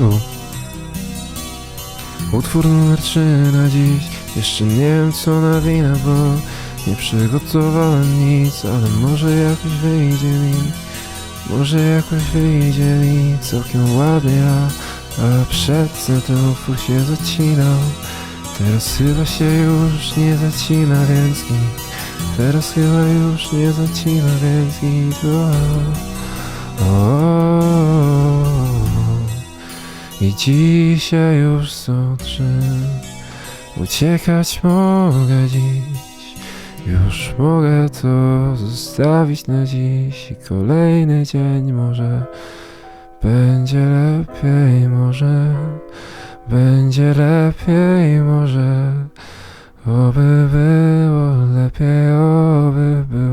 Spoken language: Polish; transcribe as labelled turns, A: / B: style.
A: U. Utwór numer 3 na dziś. Jeszcze nie wiem co nawina, bo Nie przygotowałem nic Ale może jakoś wyjdzie mi. Może jakoś wyjdzie mi Całkiem ładnie, a, a przedtem ten utwór się zacinał? Teraz chyba się już nie zacina, więc git Teraz chyba już nie zacina, więc git o, o, I dzisiaj już są trzy Uciekać mogę dziś Już mogę to zostawić na dziś I kolejny dzień może Będzie lepiej może Będzie lepiej może Oby było lepiej, oby było.